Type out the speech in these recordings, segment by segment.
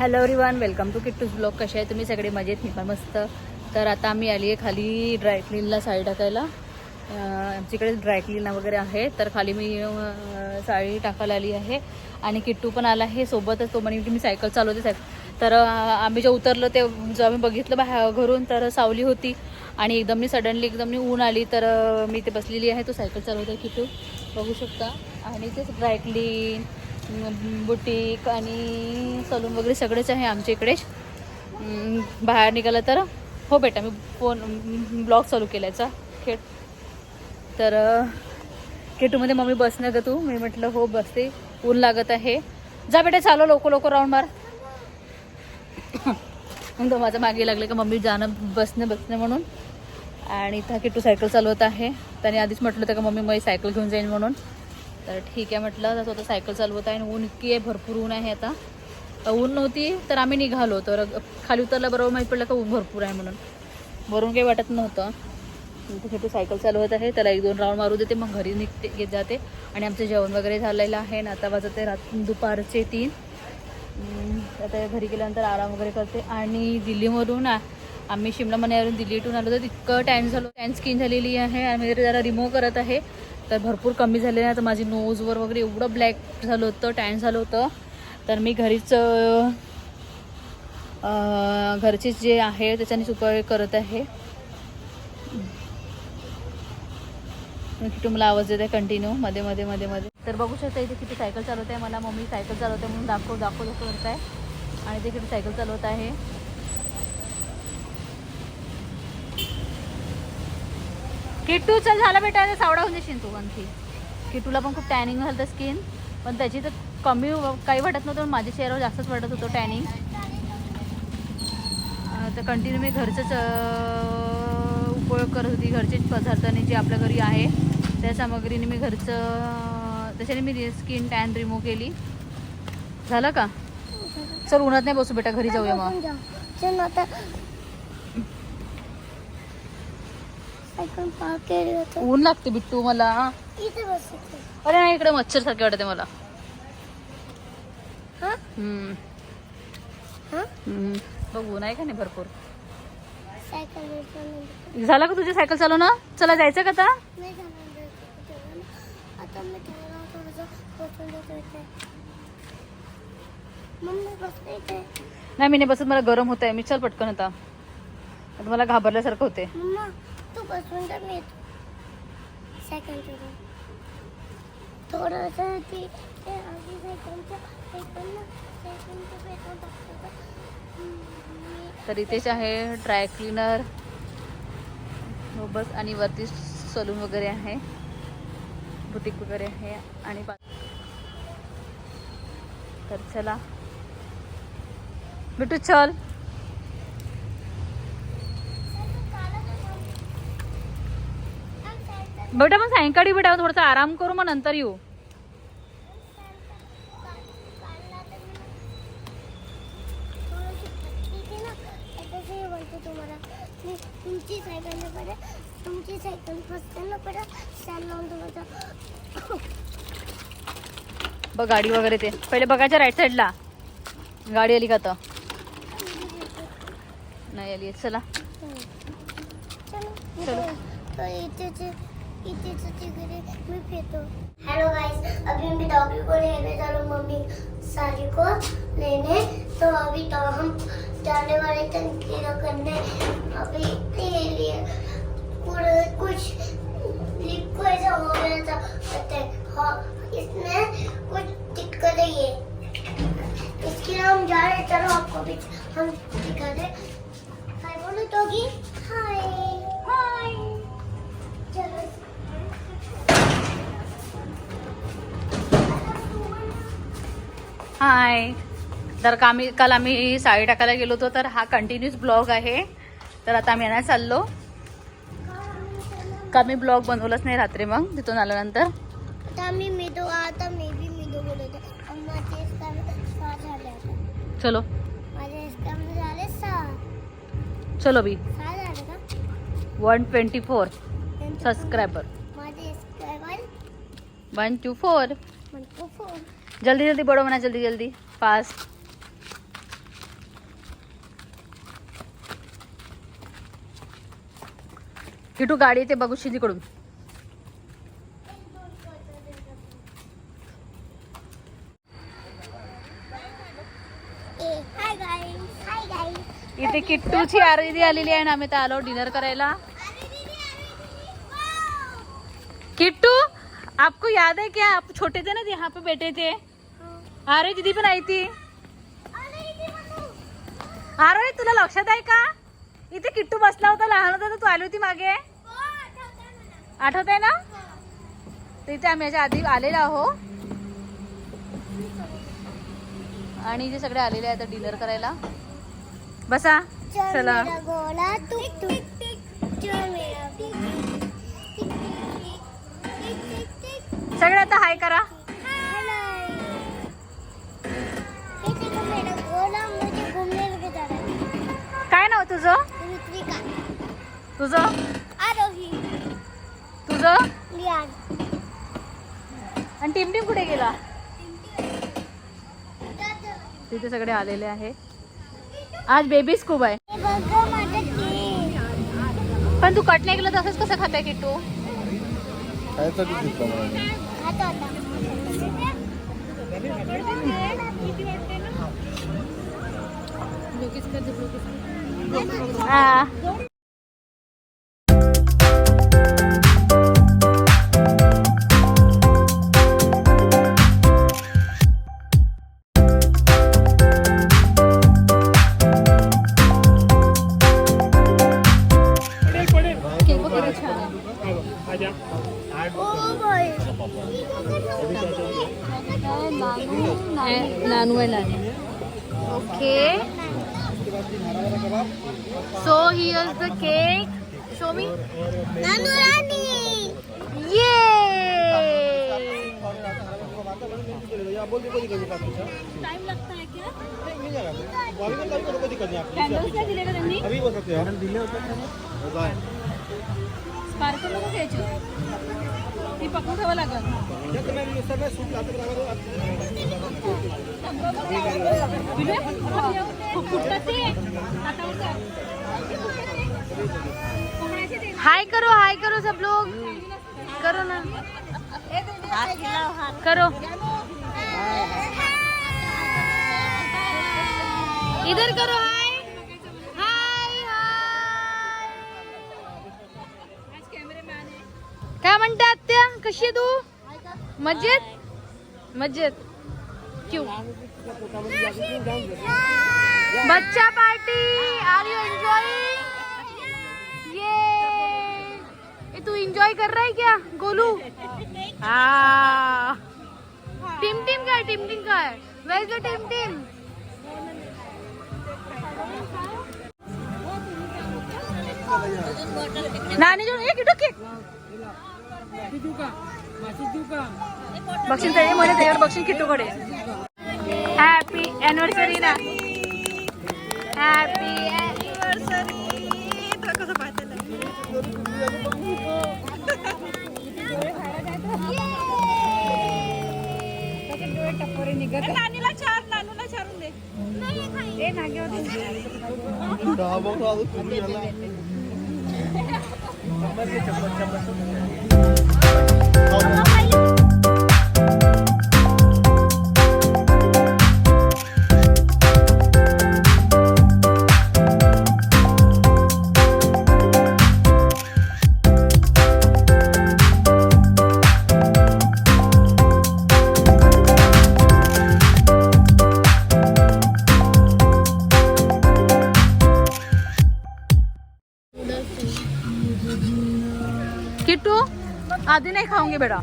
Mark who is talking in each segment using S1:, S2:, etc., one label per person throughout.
S1: Hello everyone welcome to Kittu's blog कसे आहे तुम्ही? सगळे मजेत? मी पण मस्त. तर आता आम्ही आली आहे खाली ड्रायक्लीनला साडी टाकायला. आमच्याकडे ड्रायक्लीन वगैरे आहे. तर खाली मी साडी टाकायला आली आहे. आणि किट्टू पण आला आहे सोबतच. तो म्हणे की मी सायकल चालवते सायकल. तर आम्ही जेव्हा उतरलो ते जेव्हा आम्ही बघितलं बाहेर घरून तर सावली होती. आणि एकदमनी सडनली एकदमनी ऊन आली. तर मी ते बसलेली आहे. तो सायकल चालवते किट्टू. बघू शकता. आणि तेच ड्रायक्लीन बुटीक आणि सलून वगैरे सगळेच आहे आमच्या इकडेच बाहेर निघालं तर हो बेटा मी फोन ब्लॉग चालू केल्याचा. खेळ. तर केटूमध्ये मम्मी बसणार का तू. मी म्हटलं हो बसते. ऊन लागत आहे. जा बेटा चालो लवकर लवकर राऊंड मार. मग तो माझ्या मागे लागले का मम्मी जाणं बसणं बसणं म्हणून. आणि इथं किट्टू सायकल चालवत आहे. त्याने आधीच म्हटलं होतं का मम्मी मी सायकल घेऊन जाईन म्हणून. तर ठीक आहे म्हटलं तसं स्वतः सायकल चालवत आहे आणि ऊन इतकी आहे भरपूर ऊन आहे आता. ऊन नव्हती तर आम्ही निघालो तर खाली उतरला बरोबर माहीत पडलं का ऊन भरपूर आहे म्हणून. वरून काही वाटत नव्हतं. तिथे सायकल चालवत आहे. त्याला एक दोन राऊंड मारू देते मग घरी निघते घेत जाते. आणि आमचं जेवण वगैरे झालेलं आहे ना आता वाजते रात दुपारचे तीन. आता घरी गेल्यानंतर आराम वगैरे करते. आणि दिल्लीमधून आम्ही शिमला मण्यावरून दिल्लीतून आलो तर इतकं टॅन झालो टॅन स्किन झालेली आहे. आम्ही जरा रिमूव्ह करत आहे. तर भरपूर कमी झालेलं आहे तर माझी नोजवर वगैरे एवढं ब्लॅक झालं होतं टॅन झालं होतं. तर मी घरीच अं, घरचे जे आहे त्याच्याने उपाय करत आहे. किती मला आवाज येत आहे कंटिन्यू मध्ये मध्ये मध्ये मध्ये. तर बघू शकता इथे किती सायकल चालवत आहे. मला मम्मी सायकल चालवते म्हणून दाखव दाखव दाखव करत आहे आणि ते किती सायकल चालवत आहे. किट्टू चल झाला बेटा ते सावडा होऊन देशील तू आणखी. किट्टूला पण खूप टॅनिंग झालं तर स्किन पण त्याची तर कमी काही वाटत नव्हतं पण माझ्या चेहऱ्यावर जास्तच वाटत होतं टॅनिंग तर कंटिन्यू मी घरचंच उपयोग करत होती. घरचेच पदार्थाने जे आपल्या घरी आहे त्या सामग्रीने मी घरचं त्याच्याने मी स्किन टॅन रिमूव्ह केली. झालं का? चल उन्हात नाही बसू बेटा घरी जाऊया मग
S2: चल आता सायकल पार्क केली होतं
S1: ऊन लागते बिट्टू मला. अरे नाही इकडे मच्छर सारखे वाटते मला.
S2: हा. हा.
S1: बघ ऊन आहे का नाही भरपूर?
S2: नाही
S1: झालं का तुझी सायकल चालू ना चला जायचं का नाही मी नाही बसत. मला गरम होत आहे मी चल पटकन आता. आता मला घाबरल्यासारखं होते
S2: मम्मा तू बसून तर मी येतो. सेकंड चढून थोडंसं ती ते आधी सायकलच्या सायकलला सेकंडच्या पेट्रोल टाकतो
S1: तर इथेच आहे ड्राय क्लीनर हो, बस. आणि वरती सलून वगैरे आहे. बुटीक वगैरे आहे. आणि तर चला. भेटू चल. बेटा मग सायंकाळी बेटा थोडासा आराम करू मग नंतर येऊ.
S2: तुमची सायकल न पडे तुमची सायकल
S1: बघ गाडी वगैरे ते. पहिले बघायच्या राईट साईडला गाडी आली का आता? नाही आली. चला.
S2: चलो. तो इथेच इथेच तिकडे मी फिरतो हेलो गाइस अभी मैं डॉगी को लेने जा रहा हूँ, मम्मी सारी को लेने। तो अभी तो हम जाने वाले टंकी करने। अभी कुछ लिखो हो गया था है? इसमें कुछ दिक्कत है ये। इसके लिए हम जा रहे चलो आपको भी हम दिखा दे बोलो हाय हाय.
S1: तर का आम्ही काल आम्ही साडी टाकायला गेलो होतो तर हा कंटिन्यूस ब्लॉग आहे. तर आता आम्ही येणार चाललो. का मी ब्लॉग बनवलाच नाही रात्री मग तिथून आल्यानंतर? चलो. चलो बी.
S2: One twenty
S1: four subscriber one
S2: two four.
S1: जल्दी जल्दी बड़ो बना जल्दी जल्दी. फास्ट किटू गाडी येते बघू
S2: शिदीकडून.
S1: इथे किट्टूची आरदी आलेली आहे ना आम्ही तर आलो डिनर करायला. किट्टू आपको याद आहे क्या? आप छोटे थे ना यहाँ पे बैठे थे. अरे दीदी पण आई थी अरे तुला लक्षात आहे का? इथे किट्टू बसला होता लहान होता तू आली होती मागे. आठवत आहे ना? तर इथे आम्ही याच्या आधी आलेलो आहो. आणि इथे सगळे आलेले आहेत डिनर करायला. बसा.
S2: चल
S1: सगळे आता हाय करा. तुझं?
S2: आरोही.
S1: तुझं?
S2: लियान
S1: आणि टीम टीम कुठे गेला? तिथे सगळे आलेले आहे आज बेबीज खूप आहे.
S2: हे
S1: पण तू कट नाही केलं तसंच कसं.
S2: खाता होता
S1: आ. केक नानू आहे नानू okay so here's the cake show me
S2: नानू राणी
S1: ये कॅन्डल्स नाही दिले का त्यांनी स्पार्कल नको घ्यायची. ती पकडून ठेवा लागल. हाय करो हाय करो सब लोग. करो ना. करो. इधर करो हाय. हाय हाय. काय म्हणते आत्या कशी आहे तू मजेत मजेत क्यों? बच्चा पार्टी! आर यू एंजॉयिंग ये तू एंजॉय कर रहा है क्या, गोलू? टीम टीम का है, टीम टीम का है। Where the team team? नानी जो, एक केक। बक्षीस तरी मध्ये त्याच्यावर बक्षीस किट्टूकडे हॅपी अॅनिव्हर्सरी ना हॅपी
S3: दहा बघ अजून तुम्ही याला.
S1: किट्टू आधी नाही खाऊंगी बेटा.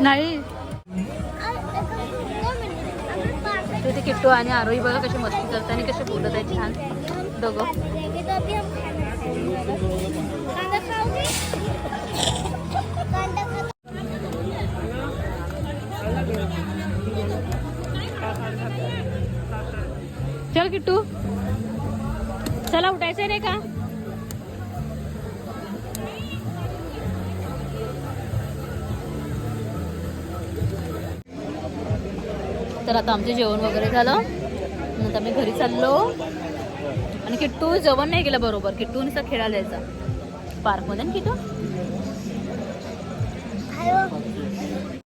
S1: नाही. तिथे किट्टू आणि आरोही बघा कशी मस्ती करतात आणि कसे बोलत आहे छान. दोघं. चल किट्टू. चला उठायचं नाही का? तर आता आमचे जेवण वगैरे झालं. नंतर आम्ही घरी चाललो. आणि किट्टू जेवण नाही गेला बरोबर. किट्टू नुसता खेळायला जायचा पार्कमध्ये ना किट्टू?
S2: हेलो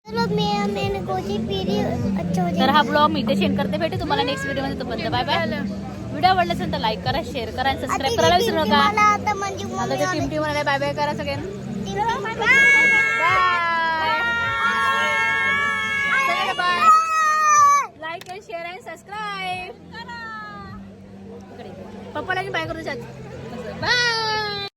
S2: चलो मैं मैंने कोची पीरी अच्छा हो
S1: तर हा ब्लॉग मी इथे सेंड करते. भेटे तुम्हाला नेक्स्ट व्हिडिओमध्ये तोपर्यंत. बाय बाय व्हिडिओ आवडला असेल तर लाईक करा शेअर करा आणि सबस्क्राईब करायला विसरू नका.
S2: आता म्हणजे
S1: म्हणाले बाय बाय करा सगळ्यांना bye bye like and share and subscribe पप्पाला बाय करू बाय